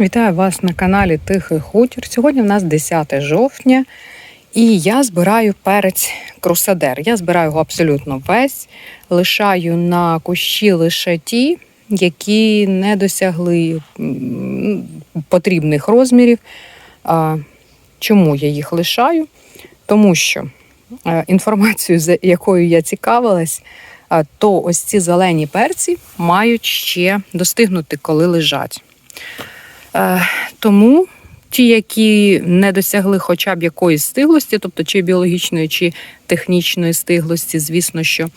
Вітаю вас на каналі Тихий Хутір. Сьогодні в нас 10 жовтня, і я збираю перець крусадер. Я збираю його абсолютно весь, лишаю на кущі лише ті, які не досягли потрібних розмірів. Чому я їх лишаю? Тому що е, інформацію, з якою я цікавилась, то ось ці зелені перці мають ще достигнути, коли лежать. Е, Тому ті, які не досягли хоча б якоїсь стиглості, тобто чи біологічної, чи технічної стиглості, звісно, що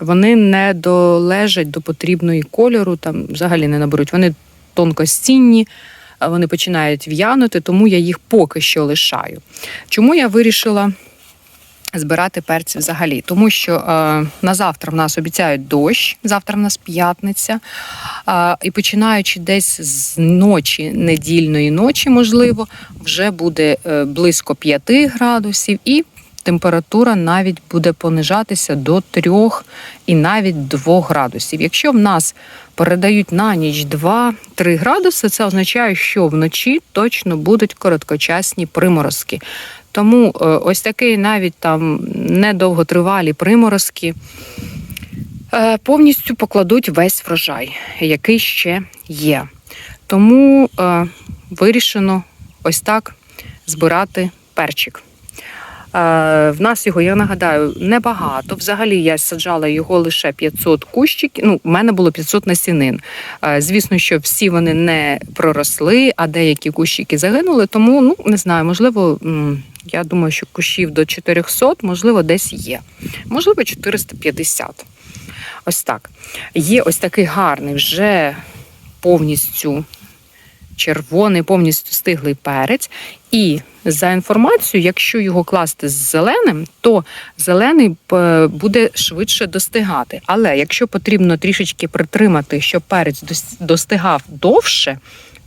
вони не долежать до потрібної кольору, там взагалі не наберуть. Вони тонкостінні, вони починають в'янути, тому я їх поки що лишаю. Чому я вирішила збирати перці взагалі? Тому що е, на завтра в нас обіцяють дощ, завтра в нас п'ятниця. А, І починаючи десь з ночі, недільної ночі, можливо, вже буде е, близько 5 градусів, і температура навіть буде понижатися до 3 і навіть 2 градусів. Якщо в нас передають на ніч 2-3 градуси, це означає, що вночі точно будуть короткочасні приморозки. Тому е, ось такий навіть там недовготривалі приморозки е, повністю покладуть весь врожай, який ще є. Тому е, вирішено ось так збирати перчик. В нас його, я нагадаю, небагато. Взагалі я саджала його лише 500 кущиків. Ну, в мене було 500 насінин. Звісно, що всі вони не проросли, а деякі кущики загинули. Тому ну не знаю, можливо, я думаю, що кущів до 400, можливо, десь є. Можливо, 450. Ось так. Є ось такий гарний, вже повністю червоний, повністю стиглий перець. І за інформацією, якщо його класти з зеленим, то зелений е, буде швидше достигати. Але якщо потрібно трішечки притримати, щоб перець достигав довше,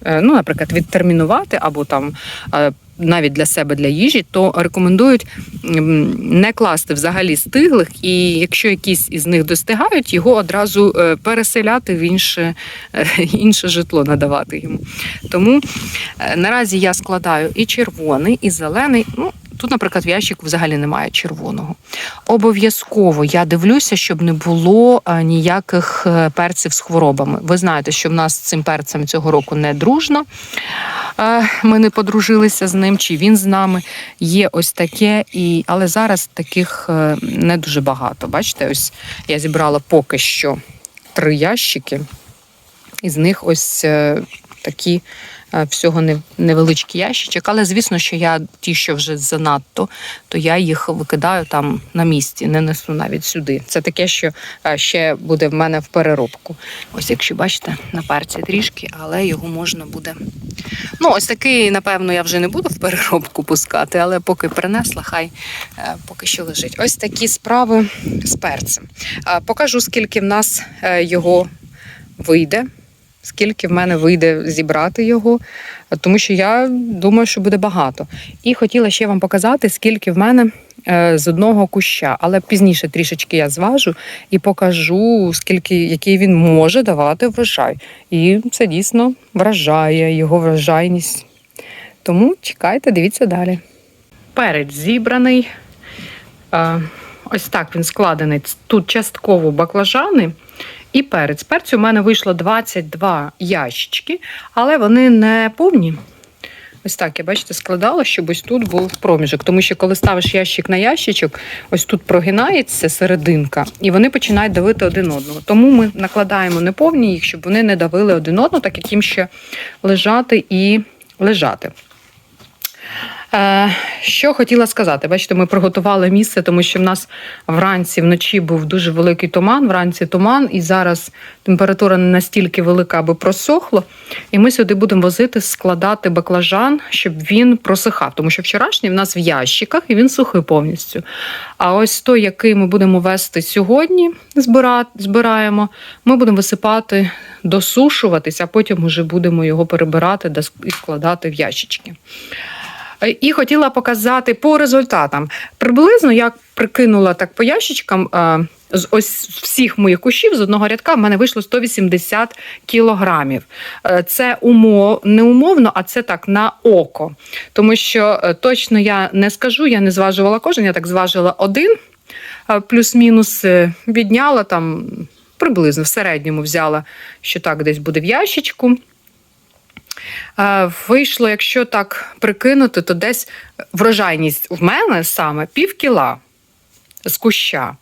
ну, наприклад, відтермінувати або там. е, Навіть для себе для їжі, то рекомендують не класти взагалі стиглих, і якщо якісь із них достигають, його одразу е, переселяти в інше, е, інше житло, надавати йому. Тому е, наразі я складаю і червоний, і зелений. Ну, тут, наприклад, в ящику взагалі немає червоного. Обов'язково я дивлюся, щоб не було е, ніяких е, перців з хворобами. Ви знаєте, що в нас з цим перцем цього року не дружно. Е, Ми не подружилися з ним, чи він з нами. Є ось таке, і... але зараз таких не дуже багато. Бачите, ось я зібрала поки що три ящики. Із них ось такі всього не- невеличкий ящичок. Але звісно, що я ті, що вже занадто, то я їх викидаю там на місці, не несу навіть сюди. Це таке, що е, ще буде в мене в переробку. Ось, якщо бачите, на перці трішки, але його можна буде. Ну, ось такий, напевно, я вже не буду в переробку пускати, але поки принесла, хай е, поки що лежить. Ось такі справи з перцем. Е, Покажу, скільки в нас е, його вийде. Скільки в мене вийде зібрати його, тому що я думаю, що буде багато. І хотіла ще вам показати, скільки в мене е, з одного куща, але пізніше трішечки я зважу і покажу, скільки який він може давати врожай. І це дійсно вражає його врожайність. Тому чекайте, дивіться далі. Перець зібраний. Е, Ось так він складений. Тут частково баклажани і перець. Перцю у мене вийшло 22 ящички, але вони не повні. Ось так, я бачите, складала, щоб ось тут був проміжок. Тому що коли ставиш ящик на ящичок, ось тут прогинається серединка, і вони починають давити один одного. Тому ми накладаємо неповні їх, щоб вони не давили один одного, так як їм ще лежати і лежати. Е, що хотіла сказати? Бачите, ми приготували місце, тому що в нас вранці вночі був дуже великий туман, вранці туман, і зараз температура не настільки велика, аби просохло. І ми сюди будемо возити, складати баклажан, щоб він просихав. Тому що вчорашній в нас в ящиках і він сухий повністю. А ось той, який ми будемо вести сьогодні, збираємо, ми будемо висипати, досушуватись, а потім вже будемо його перебирати і складати в ящички. І хотіла показати по результатам. Приблизно я прикинула так по ящичкам. е, з ось всіх моїх кущів з одного рядка в мене вийшло 180 кілограмів. Е, Це умов, не умовно, а це так на око. Тому що е, точно я не скажу, я не зважувала кожен, я так зважила один, плюс-мінус відняла там приблизно в середньому взяла, що так десь буде в ящичку. Вийшло, якщо так прикинути, то десь врожайність в мене саме пів кіла з куща.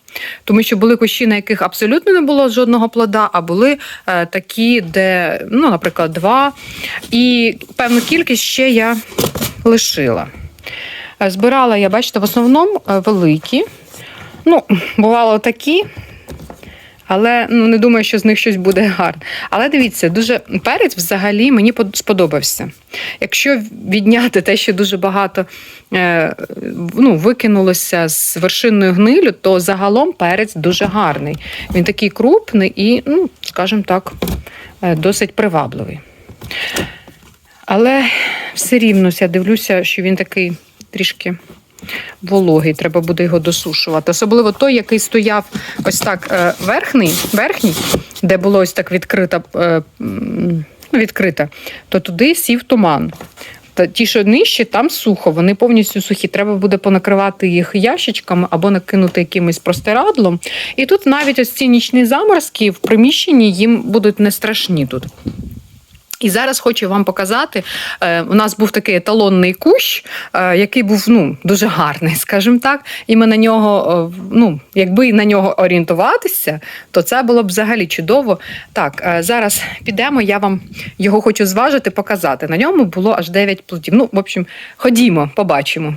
Тому що були кущі, на яких абсолютно не було жодного плода, а були е, такі, де, ну, наприклад, два. І певну кількість ще я лишила. Збирала я, бачите, в основному е, великі. Ну, бувало такі, але ну, не думаю, що з них щось буде гарне. Але дивіться, дуже перець взагалі мені сподобався. Якщо відняти те, що дуже багато е, ну, викинулося з вершинною гнилю, то загалом перець дуже гарний. Він такий крупний і, ну, скажімо так, е, досить привабливий. Але все рівно я дивлюся, що він такий трішки вологий, треба буде його досушувати. Особливо той, який стояв ось так е, верхній, верхній, де було ось так відкрита, е, відкрита, то туди сів туман. Та ті, що нижче, там сухо, вони повністю сухі. Треба буде понакривати їх ящичками або накинути якимось простирадлом. І тут навіть ось ці нічні заморозки в приміщенні їм будуть не страшні тут. І зараз хочу вам показати. е, У нас був такий еталонний кущ, е, який був ну, дуже гарний, скажімо так. І ми на нього, е, ну, якби на нього орієнтуватися, то це було б взагалі чудово. Так, зараз підемо, я вам його хочу зважити, показати. На ньому було аж 9 плодів. Ну, в общем, ходімо, побачимо.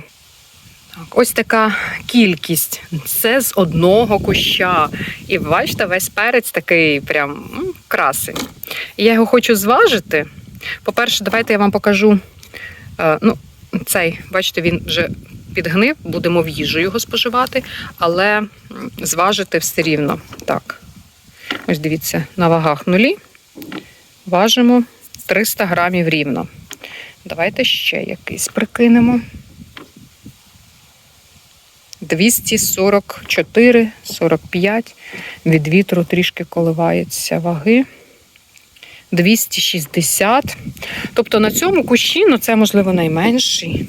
Так, ось така кількість. Це з одного куща. І бачите, весь перець такий прям. І я його хочу зважити. По-перше, давайте я вам покажу. е, ну, цей, бачите, він вже підгнив, будемо в їжу його споживати, але зважити все рівно. Так. Ось дивіться, на вагах нулі. Важимо 300 грамів рівно. Давайте ще якийсь прикинемо. 244, 45. Від вітру трішки коливаються ваги. 260. Тобто на цьому кущі, ну це можливо найменший.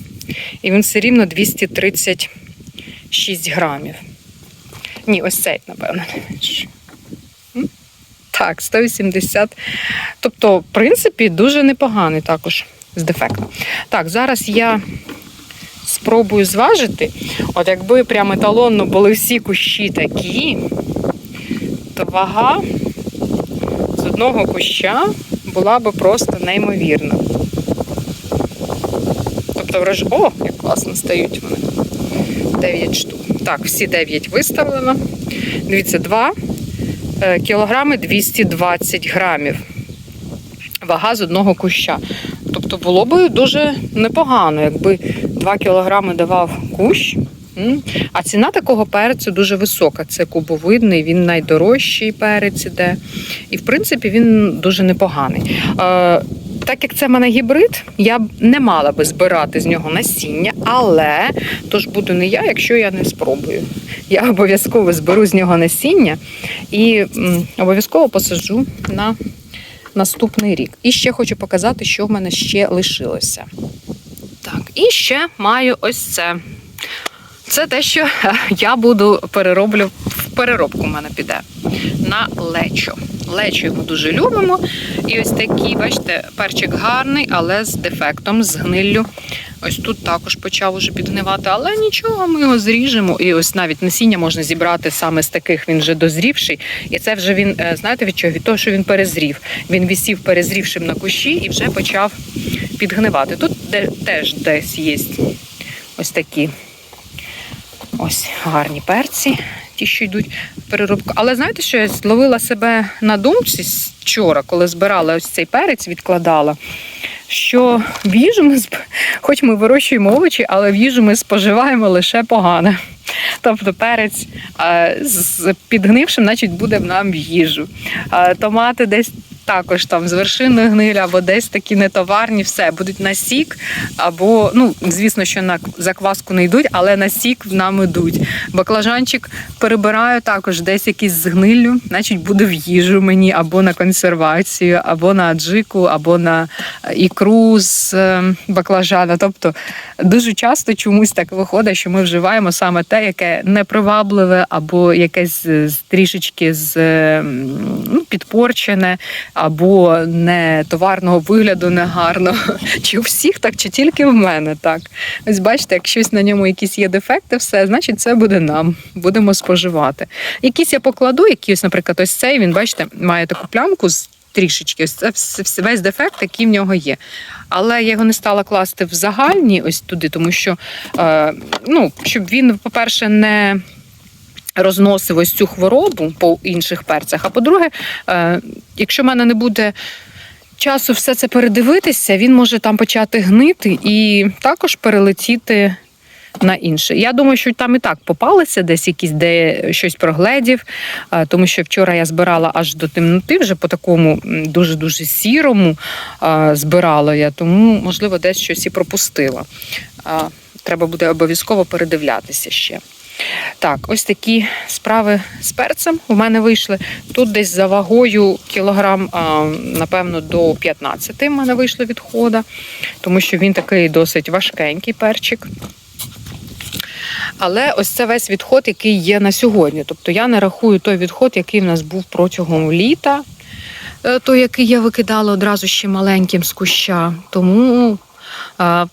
І він все рівно 236 грамів. Ні, ось цей, напевно, найменший. Так, 180. Тобто, в принципі, дуже непоганий також з дефектом. Так, зараз я спробую зважити. От якби прям еталонно були всі кущі такі, то вага одного куща була би просто неймовірна. Тобто врож... О, як класно стають вони. 9 штук. Так, всі 9 виставлено. Дивіться, 2 е, кілограми 220 грамів. Вага з одного куща. Тобто було б дуже непогано, якби 2 кілограми давав кущ. А ціна такого перцю дуже висока. Це кубовидний, він найдорожчий перець іде. І, в принципі, він дуже непоганий. Е, так як це в мене гібрид, я б не мала би збирати з нього насіння, але то ж буду не я, якщо я не спробую. Я обов'язково зберу з нього насіння і обов'язково посаджу на наступний рік. І ще хочу показати, що в мене ще лишилося. Так, і ще маю ось це. Це те, що е, я буду перероблю в переробку. У мене піде на лечо. Лечо ми дуже любимо. І ось такий, бачите, перчик гарний, але з дефектом, з гниллю. Ось тут також почав уже підгнивати, але нічого, ми його зріжемо. І ось навіть насіння можна зібрати саме з таких, він вже дозрівший. І це вже він, е, знаєте від чого? Від того, що він перезрів. Він висів перезрівшим на кущі і вже почав підгнивати. Тут теж десь є ось такі ось гарні перці, ті, що йдуть в переробку. Але знаєте, що я зловила себе на думці вчора, коли збирала ось цей перець, відкладала. Що в їжу ми хоч ми вирощуємо овочі, але в їжу ми споживаємо лише погане. Тобто перець а, з підгнившим, значить, буде нам в їжу. А, томати десь також там з вершиною гнилі, або десь такі нетоварні, все будуть на сік, або ну звісно, що на закваску не йдуть, але на сік нам ідуть. Баклажанчик перебираю також десь якийсь з гниллю, значить буде в їжу мені або на консервацію, або на аджику, або на ікру з е, баклажана. Тобто дуже часто чомусь так виходить, що ми вживаємо саме те, яке непривабливе, або якесь трішечки з е, ну, підпорчене, або не товарного вигляду, негарного. Чи у всіх так, чи тільки в мене так. Ось бачите, як щось на ньому якісь є дефекти, все, значить, це буде нам. Будемо споживати. Якісь я покладу, якісь, наприклад, ось цей він, бачите, має таку плямку з трішечки. Ось це весь дефект, який в нього є. Але я його не стала класти в загальні ось туди, тому що е, ну, щоб він, по-перше, не розносив ось цю хворобу по інших перцях. А по-друге, е, якщо в мене не буде часу все це передивитися, він може там почати гнити і також перелетіти. На інше. Я думаю, що там і так попалися десь якісь, де щось прогледів, е, тому що вчора я збирала аж до темноти, вже по такому дуже-дуже сірому е, збирала я, тому, можливо, десь щось і пропустила. Треба буде обов'язково передивлятися ще. Так, ось такі справи з перцем у мене вийшли. Тут десь за вагою кілограм, напевно, до 15 в мене вийшло відхода, тому що він такий досить важкенький перчик. Але ось це весь відход, який є на сьогодні. Тобто я не рахую той відход, який в нас був протягом літа, е, той, який я викидала одразу ще маленьким з куща. Тому е,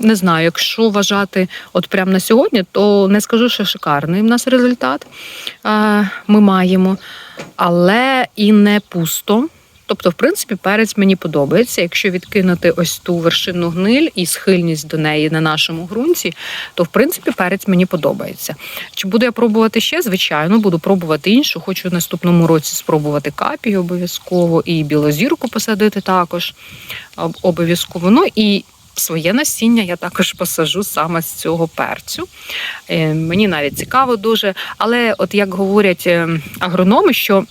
не знаю, якщо вважати от прямо на сьогодні, то не скажу, що шикарний в нас результат е, ми маємо, але і не пусто. Тобто, в принципі, перець мені подобається. Якщо відкинути ось ту вершину гниль і схильність до неї на нашому ґрунті, то в принципі перець мені подобається. Чи буду я пробувати ще? Звичайно, буду пробувати іншу. Хочу в наступному році спробувати капію обов'язково і білозірку посадити також обов'язково. Ну і Своє насіння я також посажу саме з цього перцю. Е, Мені навіть цікаво дуже. Але, от як говорять е, агрономи, що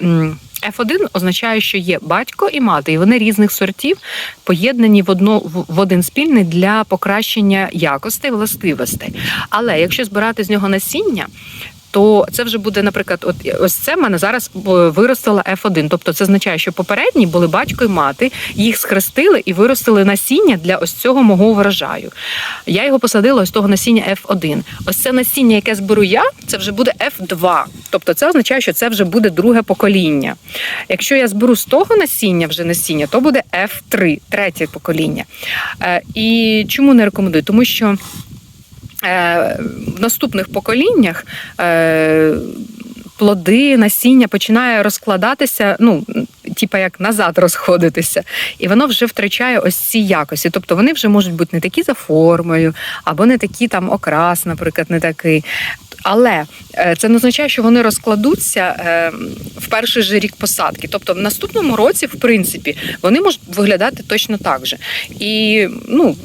F1 означає, що є батько і мати, і вони різних сортів поєднані в одно в в один спільний для покращення якостей, властивостей. Але якщо збирати з нього насіння. То це вже буде, наприклад, от ось це в мене зараз е, виростила F1. Тобто це означає, що попередні були батько і мати, їх схрестили і виростили насіння для ось цього мого врожаю. Я його посадила ось того насіння F1. Ось це насіння, яке зберу я, це вже буде F2. Тобто це означає, що це вже буде друге покоління. Якщо я зберу з того насіння вже насіння, то буде F3, третє покоління. Е, І чому не рекомендую? Тому що в наступних поколіннях. е, Плоди, насіння починає розкладатися, ну, типа як назад розходитися, і воно вже втрачає ось ці якості. Тобто вони вже можуть бути не такі за формою, або не такі там окрас, наприклад, не такий. Але е, це не означає, що вони розкладуться е, в перший же рік посадки. Тобто, в наступному році, в принципі, вони можуть виглядати точно так же. І ну,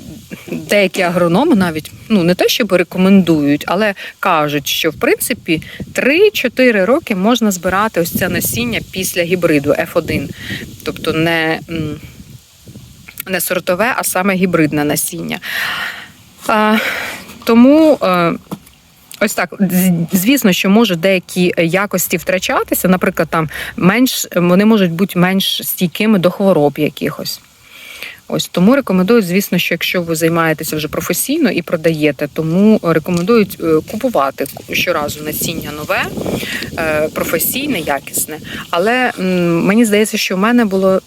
деякі агрономи навіть ну не те, щоб рекомендують, але кажуть, що в принципі 3-4 роки можна збирати ось це насіння після гібриду F1. Тобто не, не сортове, а саме гібридне насіння. А, тому. е, Ось так, звісно, що можуть деякі якості втрачатися. Наприклад, там менш вони можуть бути менш стійкими до хвороб якихось. Ось тому рекомендують, звісно, що якщо ви займаєтеся вже професійно і продаєте, тому рекомендують е, купувати щоразу насіння нове, е, професійне, якісне. Але мені здається, що в мене було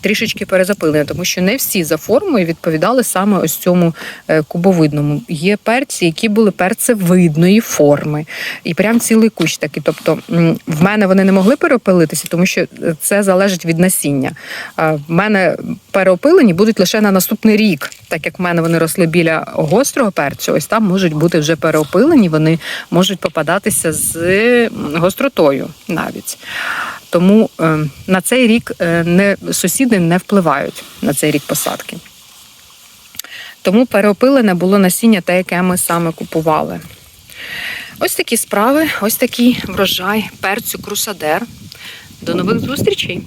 трішечки перезапилення, тому що не всі за формою відповідали саме ось цьому е, кубовидному. Є перці, які були перцевидної форми, і прям цілий кущ такий. Тобто в мене вони не могли переопилитися, тому що це залежить від насіння. В мене переопилені будуть лише на наступний рік, так як в мене вони росли біля гострого перцю. Ось там можуть бути вже переопилені, вони можуть попадатися з гостротою навіть. Тому е, на цей рік е, не сусіди не впливають на цей рік посадки. Тому переопилене було насіння те, яке ми саме купували. Ось такі справи, ось такий врожай перцю крусадер. До нових зустрічей!